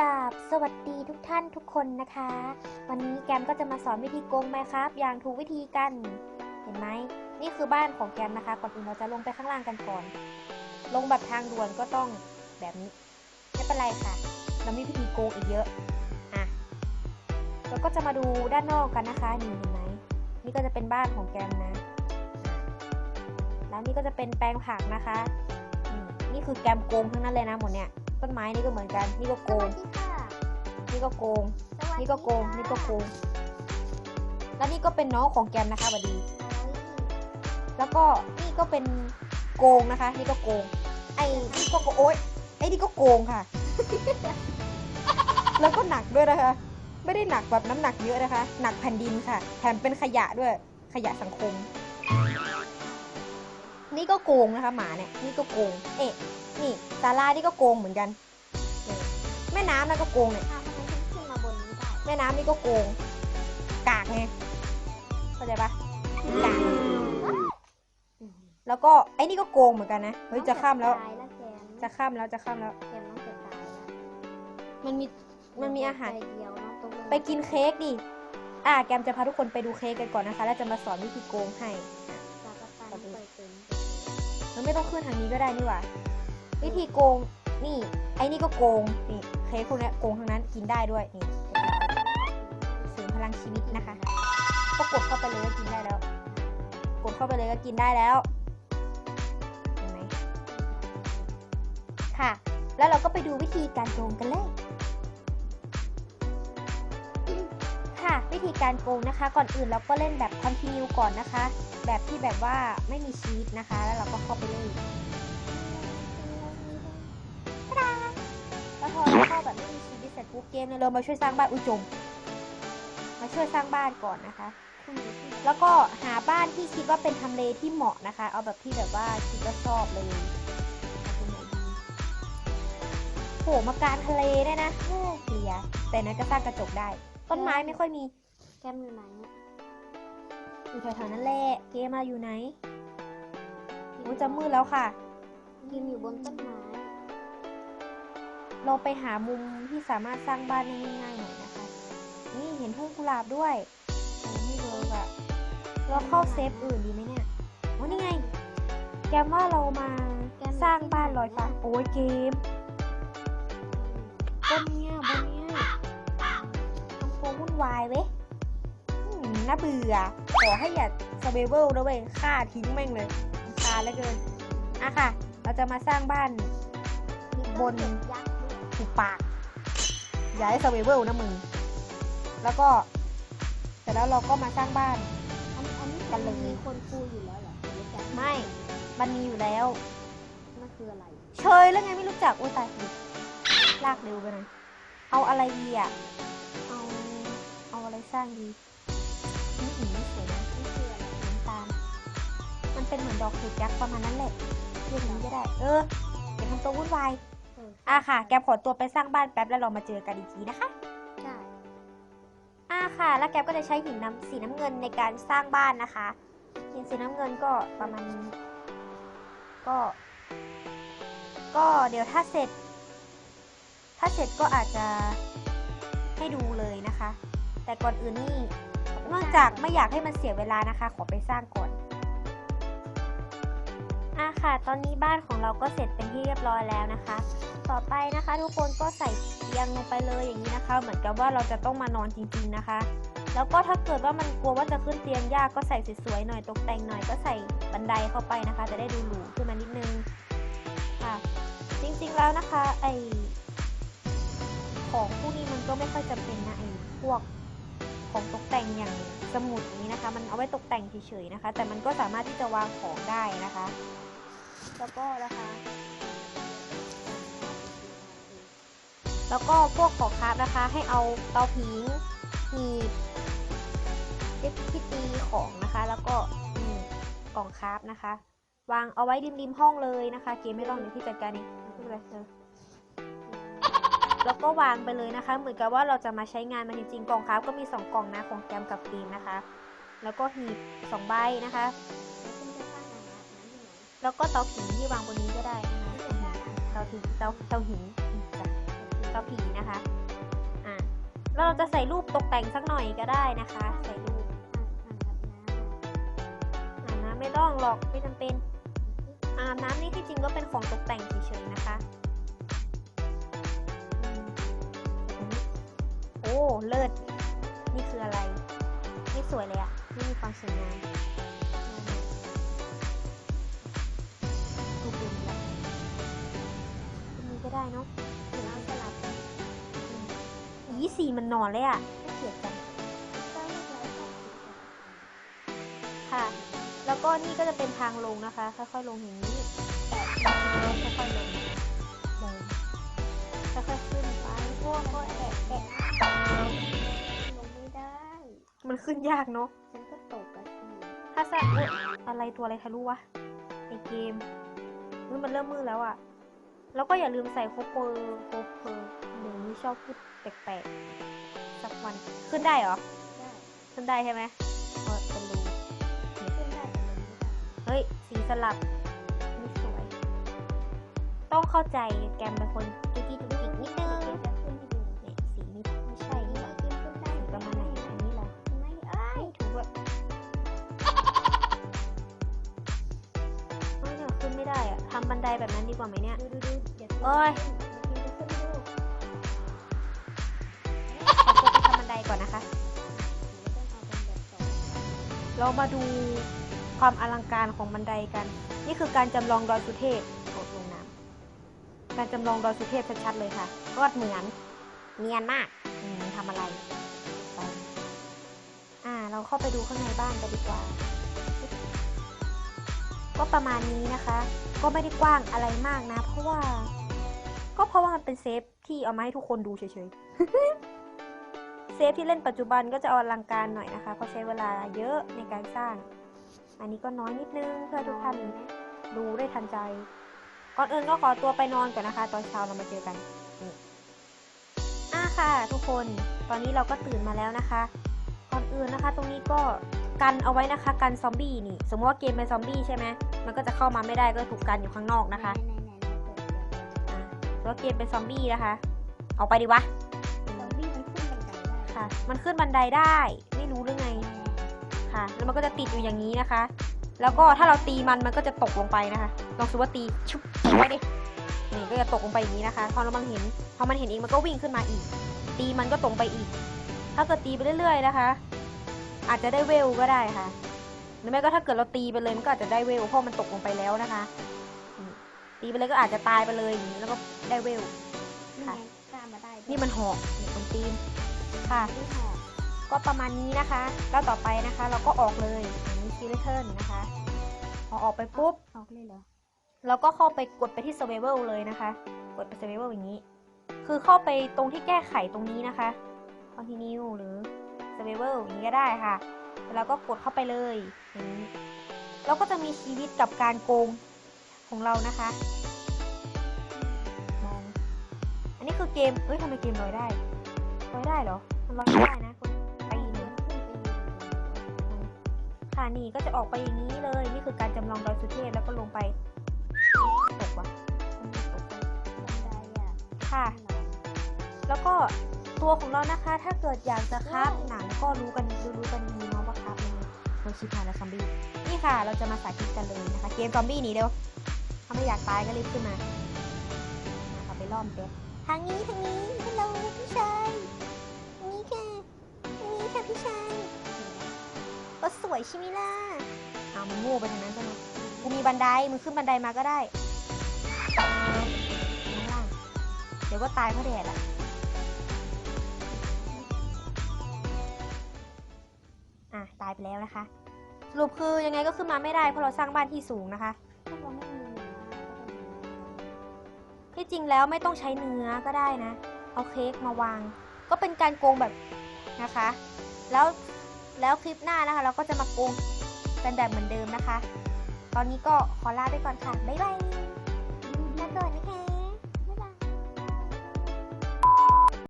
ราบสวัสดีทุกท่านทุกคนนะคะ วันนี้แกมก็จะมาสอนวิธีโกงไหมครับ อย่างถูกวิธีกัน เห็นไหมนี่คือบ้านของแกมนะคะ ก่อนอื่นเราจะลงไปข้างล่างกันก่อน ลงแบบทางด่วนก็ต้องแบบนี้ ไม่เป็นไรค่ะ เรามีวิธีโกงอีกเยอะอะเราก็จะมาดูด้านนอกกันนะคะนี่เห็นไหมนี่ก็จะเป็นบ้านของแกมนะ แล้วนี่ก็จะเป็นแปลงผักนะคะนี่คือแกมโกงทั้งนั้นเลยนะหมดเนี่ย ต้นไม้นี่ก็เหมือนกัน นี่ก็โกสวังสดีค่ะนี่ก็โกงสวัสดีนี่ก็โกง นี่ก็โกง แล้วนี่ก็เป็นน้องของแกมนะคะบัดดี แล้วก็นี่ก็เป็นโกงนะคะ นี่ก็โกง ไอ้นี่ก็โกโอ๊ยไอ้นี่ก็โกงค่ะ แล้วก็หนักด้วยนะคะ ไม่ได้หนักแบบน้ำหนักเยอะนะคะ หนักแผ่นดินค่ะ แถมเป็นขยะด้วย ขยะสังคมนี่ ก็โกงนะคะหมาเนี่ยนี่ก็โกงเอ๊ะนี่ซาร่านี่ก็โกงเหมือนกันเออแม่น้ำนั่นก็โกงเนี่ยอ้าวทำไมฉันขึ้นมาบนนี้ได้แม่น้ำนี่ก็โกง กากไงเข้าใจปะกากแล้วก็ไอ้นี่ก็โกงเหมือนกันนะเฮ้ยจะข้ามแล้วตายแล้วแกมจะข้ามแล้วจะข้ามแล้วแกมต้องเกือบตายแล้วมันมีมันมีอาหารใจเดียวเนาะตกลงไปกินเค้กดิอะแกมจะพาทุกคนไปดูเค้กกันก่อนนะคะ แล้วจะมาสอนวิธีโกงให้ันไม่ต้องขึ้นทางนี้ก็ได้นี่หว่า วิธีโกง นี่ ไอ้นี่ก็โกง นี่เค้กพวกนี้โกงทั้งนั้น กินได้ด้วย นี่เสริมพลังชีวิตนะคะ ก็กดเข้าไปเลยก็กินได้แล้ว กดเข้าไปเลยก็กินได้แล้วเห็นไหมค่ะ แล้วเราก็ไปดูวิธีการโกงกันเลย วิธีการโกงนะคะ ก่อนอื่นเราก็เล่นแบบคอนติเนียก่อนนะคะ แบบที่แบบว่าไม่มีชีตนะคะ แล้วเราก็เข้าไปเลยตาแล้วพอเราเข้าแบบไม่มีชีตเสร็จปุ๊บเกมเนี่ยเรามาช่วยสร้างบ้านอุ้ยจมมาช่วยสร้างบ้านก่อนนะคะ แล้วก็หาบ้านที่คิดว่าเป็นทำเลที่เหมาะนะคะ เอาแบบที่แบบว่าคิดว่าชอบเลยโหมากลางทะเลได้นะโอ้เกลียแต่นั้นก็สร้างกระจกได้ ต้นไม้ไม่ค่อยมี แกมอยู่ไหนเนี่ยอยู่แถวๆนั้นแหละ เกมมาอยู่ไหนโอ้จะมืดแล้วค่ะ ยืนอยู่บนต้นไม้ เราไปหามุมที่สามารถสร้างบ้านได้ง่ายๆหน่อยนะคะ นี่เห็นทุ่งกุหลาบด้วยโอ้ไม่เวิร์กอะเราเข้าเซฟอื่นดีไหมเนี่ยโอ้นี่ไง แกมว่าเรามาสร้างบ้านลอยฟ้าโอ้ยเกม น่าเบื่อ ขอให้อย่าสเบเบิลนะเว้ยฆ่าทิ้งแม่งเลยรำคาญเหลือเกินอะค่ะ เราจะมาสร้างบ้านมีบต้นนเก็บยักษ์ด้วยถูกปาก อย่าให้สเวเวลนะมึง แล้วก็เสร็จแล้วเราก็มาสร้างบ้านอันอันนี้กันเลยมีคนปูอยู่แล้วเหรอหรือแกไม่ มันมีอยู่แล้วนั่นคืออะไร เชยแล้วไงไม่รู้จักโอ้ยตายผิดลากเร็วไปหน่อยเอาอะไรดีอะเอา เอาอะไรสร้างดี เป็นเหมือนดอกเห็ดยักษ์ประมาณนั้นแหละเรียกอย่างนี้ก็ได้ เอออย่าทำตัววุ่นวายเอออะค่ะ แกขอตัวไปสร้างบ้านแป๊บแล้วเรามาเจอกันอีกทีนะคะ ใช่อ่าค่ะ แล้วแกปก็จะใช้หินน้ำสีน้ำเงินในการสร้างบ้านนะคะ หินสีน้ำเงินก็ประมาณนี้ ก็ ก็เดี๋ยวถ้าเสร็จ ถ้าเสร็จก็อาจจะให้ดูเลยนะคะ แต่ก่อนอื่นนี่เนื่องจากไม่อยากให้มันเสียเวลานะคะ ขอไปสร้างก่อน อะค่ะ ตอนนี้บ้านของเราก็เสร็จเป็นที่เรียบร้อยแล้วนะคะ ต่อไปนะคะ ทุกคนก็ใส่เตียงลงไปเลยอย่างนี้นะคะ เหมือนกับว่าเราจะต้องมานอนจริงๆนะคะ แล้วก็ถ้าเกิดว่ามันกลัวว่าจะขึ้นเตียงยากก็ใส่สวยๆหน่อยตกแต่งหน่อยก็ใส่บันไดเข้าไปนะคะ จะได้ดูหรูขึ้นมานิดนึงค่ะ จริงๆแล้วนะคะไอของพวกนี้มันก็ไม่ค่อยจำเป็นนะไอพวกของตกแต่งอย่างสมุดนี้นะคะ มันเอาไว้ตกแต่งเฉยๆนะคะ แต่มันก็สามารถที่จะวางของได้นะคะ แล้วก็นะคะแล้วก็พวกของคราฟนะคะ ให้เอาเตาผิงหีบที่ที่ตีของนะคะ แล้วก็กล่องคราฟนะคะ วางเอาไว้ริมริมๆห้องเลยนะคะ เกมไม่ต้องเดี๋ยวพี่จัดการเองไม่เป็นไรเออแล้วก็วางไปเลยนะคะ เหมือนกับว่าเราจะมาใช้งานมันจริงๆกล่องคราฟก็มีสองกล่องนะของแกมกับเกมนะคะ แล้วก็หีบสองใบนะคะ แล้วก็เตาผิงที่วางบนนี้ก็ได้นะคะเตาผิงเตาเตาหินเตาผิงนะคะอะแล้วเราจะใส่รูปตกแต่งสักหน่อยก็ได้นะคะ ใส่รูปอ่าน้ำอะอ่าน้ำไม่ต้องหรอกไม่จำเป็นอ่าน้ำนี่ที่จริงก็เป็นของตกแต่งเฉยๆนะคะโอ้เลิศนี่คืออะไร นี่สวยเลยอะนี่มีความสวยงาม ก็ได้เนาะเดี๋ยวเอาสลับกันอีสีมันนอนเลยอะไม่เกลียดจังก็เรียบร้อยก็ติดกับค่ะ แล้วก็นี่ก็จะเป็นทางลงนะคะ ค่อยๆลงอย่างนี้แตะค่อยๆลงลงค่อยๆขึ้นไปพวกก็แอะแอะลงไม่ได้ มันขึ้นยากเนาะฉันก็ตกกระทีถ้าสะอุ๊ยอะไรตัวอะไรทะลุวะในเกมเฮ้ยมันเริ่มมืดแล้วอะ แล้วก็อย่าลืมใส่โคเปอร์โคเปอร์หนูชอบพูดแปลกๆ สักวันขึ้นได้เหรอ ได้ขึ้นได้ใช่ไหมเออเป็นรูขึ้นได้แต่ลงไม่ได้เฮ้ย สีสลับไม่สวย ต้องเข้าใจแกมเป็นคนจุกจิกจุกจิกนิดนึง บันไดแบบนั้นดีกว่าไหมเนี่ย ดูดูดูเดี๋ยวโอ้ยเดี๋ยวกินจะขึ้นให้ดูขอตัวไปทำบันไดก่อนนะคะเดี๋ยวต้องเอาเป็นแบบสองเรามาดูความอลังการของบันไดกัน นี่คือการจำลองดอยสุเทพโดดลงน้ำการจำลองดอยสุเทพชัดๆเลยค่ะก็เหมือนเนียนมากอืมทำอะไรไปอ่า เราเข้าไปดูข้างในบ้านกันดีกว่า ก็ประมาณนี้นะคะ ก็ไม่ได้กว้างอะไรมากนะ เพราะว่า ก็เพราะว่ามันเป็นเซฟที่เอามาให้ทุกคนดูเฉยๆ เซฟที่เล่นปัจจุบันก็จะเอาลังการหน่อยนะคะ เพราะใช้เวลาเยอะในการสร้าง อันนี้ก็น้อยนิดนึงเพื่อทุกท่านดูได้ทันใจ ก่อนอื่นก็ขอตัวไปนอนก่อนนะคะ ตอนเช้าเรามาเจอกันนี่อ่าค่ะ ทุกคน ตอนนี้เราก็ตื่นมาแล้วนะคะ ก่อนอื่นนะคะ ตรงนี้ก็ กันเอาไว้นะคะกันซอมบี้นี่ สมมติว่าเกมเป็นซอมบี้ใช่ไหมมันก็จะเข้ามาไม่ได้ก็ถูกกันอยู่ข้างนอกนะคะไหนไหนไหนเปิดเดี๋ยวอ่าแล้วเกมเป็นซอมบี้นะคะเอาไปดิวะซอมบี้มันขึ้นบันไดได้ค่ะ มันขึ้นบันไดได้ไม่รู้หรือไงค่ะ แล้วมันก็จะติดอยู่อย่างนี้นะคะ แล้วก็ถ้าเราตีมันมันก็จะตกลงไปนะคะลองสูว่าตีชุบไว้ดินี่ก็จะตกลงไปอย่างนี้นะคะพอเราบังเห็นพอมันเห็นเองมันก็วิ่งขึ้นมาอีก ตีมันก็ตกไปอีก ถ้าเกิดตีไปเรื่อย ๆ นะคะ อาจจะได้เวลก็ได้ค่ะ หรือไม่ก็ถ้าเกิดเราตีไปเลยมันก็อาจจะได้เวลเพราะมันตกลงไปแล้วนะคะอืมตีไปเลยก็อาจจะตายไปเลยอย่างนี้แล้วก็ได้เวลนี่ไงกล้ามาได้ด้วยนี่มันหอกเนี่ยตรงตีนค่ะที่หอกก็ประมาณนี้นะคะ แล้วต่อไปนะคะ เราก็ออกเลยอย่างนี้คิเลเทิร์นนะคะพอออกไปปุ๊บออกเลยเหรอเราก็เข้าไปกดไปที่ survival เลยนะคะ กดไป survival อย่างนี้ คือเข้าไปตรงที่แก้ไขตรงนี้นะคะ continue หรือ survival อย่างนี้ก็ได้ค่ะ แล้วก็กดเข้าไปเลยอย่างนี้เราก็จะมีชีวิตกับการโกงของเรานะคะมองอันนี้คือเกม เอ้ยทำไมเกมลอยได้ลอยได้เหรอ มันลอยไม่ได้นะคนไปหนึ่งค่ะนี่ก็จะออกไปอย่างนี้เลย นี่คือการจำลองดอยสุเทพแล้วก็ลงไปตกว่ะค่ะ แล้วก็ ตัวของเรานะคะ ถ้าเกิดอยากจะคาฟหนังก็รู้กันรู้รู้กันดีเนาะว่าคาฟยังไงโดยชิพาและซอมบี้นี่ค่ะ เราจะมาสาธิตกันเลยนะคะ เกมซอมบี้นี้เร็วถ้าไม่อยากตายก็รีบขึ้นมาเอาไปล่อมเป็ดทางนี้ทางนี้ฮัลโหลพี่ชายนี้ค่ะนี้ค่ะพี่ชายก็สวยใช่ไหมล่ะเอามันโง่ไปทางนั้นใช่ไหมกูมีบันไดมึงขึ้นบันไดมาก็ได้ เดี๋ยวก็ตายเพราะแดดอะายไปแล้วนะคะสรุปคือยังไงก็ขึ้นมาไม่ได้เพราะเราสร้างบ้านที่สูงนะคะที่จริงแล้วไม่ต้องใช้เนื้อก็ได้นะ เอาเค้กมาวาง ก็เป็นการโกงแบบนะคะ แล้วแล้วคลิปหน้านะคะ เราก็จะมาโกงกันแบบเหมือนเดิมนะคะ ตอนนี้ก็ขอลาไปก่อนค่ะ บ๊ายบายลาก่อนนะคะ